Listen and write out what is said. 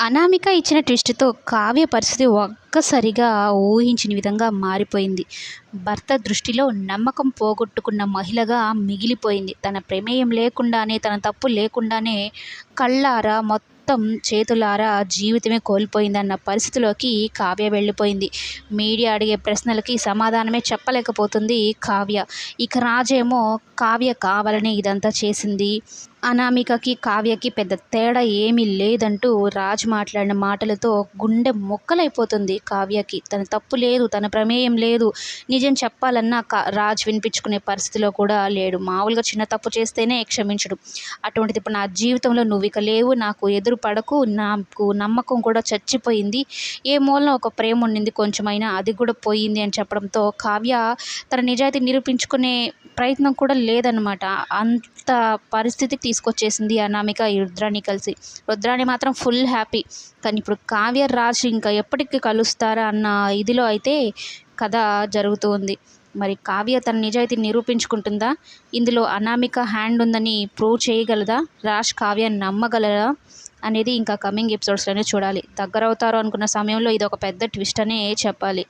అనామిక ఇచ్చిన ట్విస్ట్తో కావ్య పరిస్థితి ఒక్కసారిగా ఊహించిన విధంగా మారిపోయింది. భర్త దృష్టిలో నమ్మకం పోగొట్టుకున్న మహిళగా మిగిలిపోయింది. తన ప్రమేయం లేకుండానే తన తప్పు లేకుండానే కళ్ళారా మొత్తం చేతులారా జీవితమే కోల్పోయిందన్న పరిస్థితిలోకి కావ్య వెళ్ళిపోయింది. మీడియా అడిగే ప్రశ్నలకి సమాధానమే చెప్పలేకపోతుంది కావ్య. ఇక రాజేమో కావ్య కావాలని ఇదంతా చేసింది. అనామికకి కావ్యకి పెద్ద తేడా ఏమీ లేదంటూ రాజ్ మాట్లాడిన మాటలతో గుండె మొక్కలైపోతుంది కావ్యకి. తన తప్పు లేదు తన ప్రమేయం లేదు. నిజం చెప్పాలన్నా కా రాజ్ వినిపించుకునే పరిస్థితిలో కూడా లేడు. మామూలుగా చిన్న తప్పు చేస్తేనే క్షమించడు. అటువంటిది ఇప్పుడు నా జీవితంలో నువ్వు ఇక లేవు నాకు ఎదురు పడకు నాకు నమ్మకం కూడా చచ్చిపోయింది. ఏ మూలన ఒక ప్రేమ ఉండింది కొంచెమైనా అది కూడా పోయింది అని చెప్పడంతో కావ్య తన నిజాయితీ నిరూపించుకునే ప్రయత్నం కూడా లేదనమాట అంత పరిస్థితికి తీసుకొచ్చేసింది అనామిక ఈ రుద్రాని కలిసి. రుద్రాని మాత్రం ఫుల్ హ్యాపీ. కానీ ఇప్పుడు కావ్య రాశి ఇంకా ఎప్పటికీ కలుస్తారా అన్న ఇదిలో అయితే కథ జరుగుతూ ఉంది మరి కావ్య తన నిజాయితీ నిరూపించుకుంటుందా? ఇందులో అనామిక హ్యాండ్ ఉందని ప్రూవ్ చేయగలదా? రాజ్ కావ్య నమ్మగలరా? అనేది ఇంకా కమింగ్ ఎపిసోడ్స్లోనే చూడాలి. దగ్గర అవుతారు అనుకున్న సమయంలో ఇది ఒక పెద్ద ట్విస్ట్ అనే చెప్పాలి.